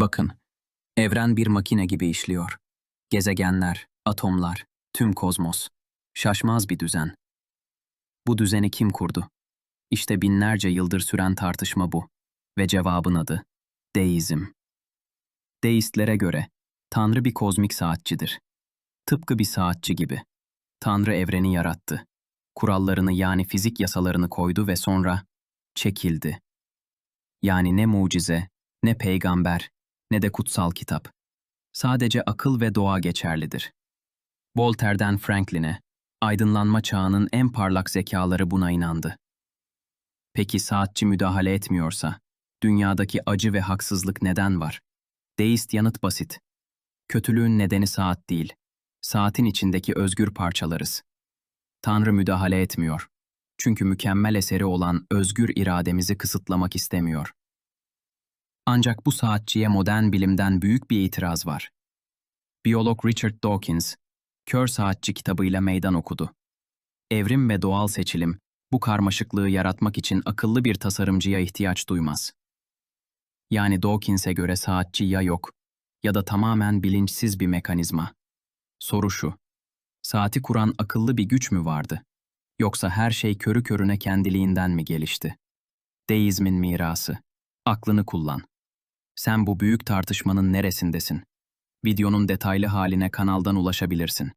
Bakın, evren bir makine gibi işliyor. Gezegenler, atomlar, tüm kozmos. Şaşmaz bir düzen. Bu düzeni kim kurdu? İşte binlerce yıldır süren tartışma bu. Ve cevabın adı deizm. Deistlere göre Tanrı bir kozmik saatçidir. Tıpkı bir saatçi gibi. Tanrı evreni yarattı. Kurallarını yani fizik yasalarını koydu ve sonra çekildi. Yani ne mucize, ne peygamber, ne de kutsal kitap. Sadece akıl ve doğa geçerlidir. Voltaire'den Franklin'e, aydınlanma çağının en parlak zekaları buna inandı. Peki saatçi müdahale etmiyorsa, dünyadaki acı ve haksızlık neden var? Deist yanıt basit. Kötülüğün nedeni saat değil, saatin içindeki özgür parçalarız. Tanrı müdahale etmiyor. Çünkü mükemmel eseri olan özgür irademizi kısıtlamak istemiyor. Ancak bu saatçiye modern bilimden büyük bir itiraz var. Biyolog Richard Dawkins, Kör Saatçi kitabıyla meydan okudu. Evrim ve doğal seçilim, bu karmaşıklığı yaratmak için akıllı bir tasarımcıya ihtiyaç duymaz. Yani Dawkins'e göre saatçi ya yok ya da tamamen bilinçsiz bir mekanizma. Soru şu, saati kuran akıllı bir güç mü vardı? Yoksa her şey körü körüne kendiliğinden mi gelişti? Deizmin mirası. Aklını kullan. Sen bu büyük tartışmanın neresindesin? Videonun detaylı haline kanaldan ulaşabilirsin.